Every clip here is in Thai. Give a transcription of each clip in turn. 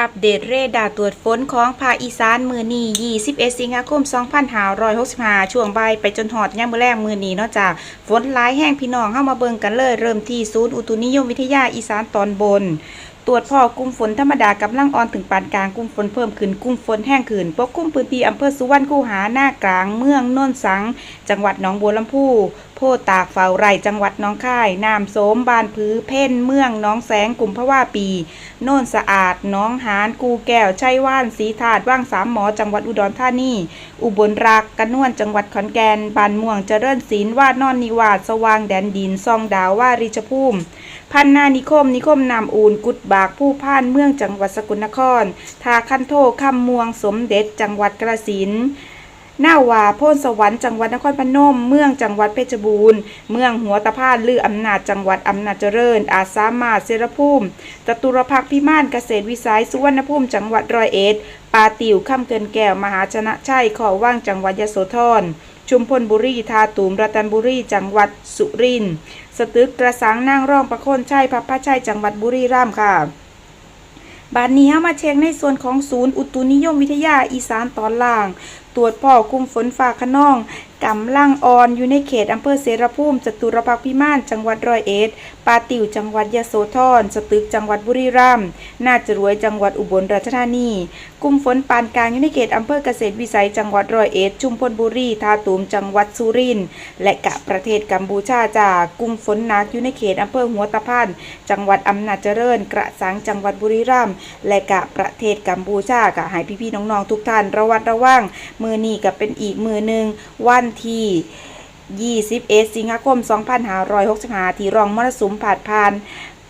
อัปเดตเรดาร์ตรวจฝนของภาคอีสานมือนี้21 สิงหาคม 2565 ช่วงบ่ายไปจนหอดย่ามมื้อแรกมือนี้เนาะจ้าฝนหลายแห้งพี่น้องเข้ามาเบิ่งกันเลย เริ่มที่ศูนย์อุตุนิยมวิทยาอีสานตอนบน ตรวจพ่อกลุ่มฝนธรรมดากำลังอ่อนถึงปานกลางกลุ่มฝนเพิ่มขึ้นกลุ่มฝนแห้งขึ้นปกคลุมพื้นที่อำเภอสุวรรณคูหาหน้ากลาง เมืองน่นสัง จังหวัดหนองบัวลำพู โพตากเฝ้าไร่จังหวัดน้องค่ายน้ำโสมบานผือเพ่นเมืองน้องแสงกลุ่มพะว่าปี โน่นสะอาดน้องหานกูแก้วชัยว่านสีถาดว่างสามหมอจังหวัดอุดรธานีอุบลรักกระนวนจังหวัดขอนแก่นบานม่วงเจริญศิลป์วาดนอนนิวาสสว่างแดนดินซองดาวว่าริชภูมิพันนานิคมนิคมนามอูนกุดบากผู้พ่านเมืองจังหวัดสกลนคร ทาคันโทคำม่วงสมเด็จจังหวัดกระสิน หน้าวาโพนสวรรค์จังหวัดนครพนม เมืองจังหวัดเพชรบูรณ์ เมืองหัวตะพานลืออำนาจจังหวัดอำนาจเจริญ อาสามาเสรภูมิจตุรพักพิมานเกษตรวิสัยสุวรรณภูมิจังหวัดร้อยเอ็ดปาติวข้ามเกินแก้วมหาชนะชัยขอว่างจังหวัดยโสธรชุมพลบุรีทาตูมรัตนบุรีจังหวัดสุรินทร์สตึกกระสังนางร่องประโคนชัยพับพระชัยจังหวัดบุรีรัมย์ค่ะบานนี้เฮามาเช็คในส่วนของศูนย์อุตุนิยมวิทยาอีสานตอนล่าง ตรวจพ่อกลุ่มฝนฟ้าขนองกำลังอ่อนอยู่ในเขตอำเภอเสรภูมิจตุรพักพิมานจังหวัดร้อยเอ็ดปาติวจังหวัดยะโสธรสตึกจังหวัดบุรีรัมย์นาจรวยจังหวัดอุบลราชธานีกลุ่มฝนปานกลางอยู่ในเขตอำเภอเกษตรวิสัยจังหวัดร้อยเอ็ดชุมพลบุรีทาตูมจังหวัดสุรินทร์และกะประเทศกัมพูชาจากกลุ่มฝนหนักอยู่ในเขตอำเภอหัวตะพานจังหวัดอำนาจเจริญ กระสังจังหวัดบุรีรัมย์และกะประเทศกัมพูชากะให้พี่ๆน้องๆทุกท่านระวัดระวังมืือนี้ก็เป็นอีกมือหนึ่งวันที่21สิงหาคม 2565 ที่รองมรสุมผ่าดผ่าน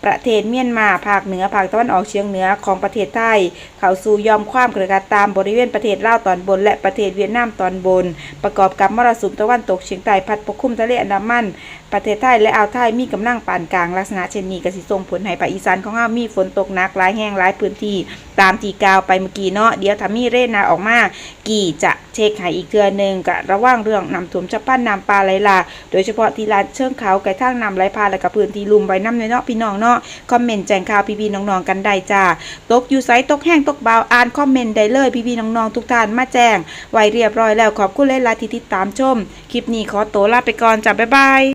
ประเทศเมียนมาภาคเหนือภาคตะวันออกเฉียงเหนือของประเทศไทย เข้าสู่ยอมความกระกาตามบริเวณประเทศลาวตอนบน และประเทศเวียดนามตอนบน ประกอบกับมรสุมตะวันตกเฉียงใต้พัดปกคลุมทะเลอันดามันประเทศไทยและอ่าวไทยมีกำลังปานกลางลักษณะเช่นนี้ก็สิส่งผลให้ภาคอีสานของเรามีฝนตกหนักหลายแห่งหลายพื้นที่ ตามที่กล่าวไปเมื่อกี้เนาะเดี๋ยวถ้ามีเรนาออกมา กี่จะเช็คให้อีกเทื่อหนึงก็ระวังเรื่องน้ำท่วมฉับพลันน้ำปลาไหลหลากโดยเฉพาะที่ลานเชิงเขาไก่ทางน้ำไหลผ่าและก็พื้นที่ลุ่มไว้น้ำในเนาะพี่น้องเนาะคอมเมนต์แจ้งข่าวพี่ๆน้องๆกันได้จ้าตกอยู่ไสตกแห้งตกเบาอ่านคอมเมนต์ได้เลยพี่ๆน้องๆทุกท่านมาแจ้งไว้เรียบร้อยแล้วขอบคุณหลายๆที่ติดตามชม คลิปนี้ขอตัวลาไปก่อนจ้าบ๊ายบาย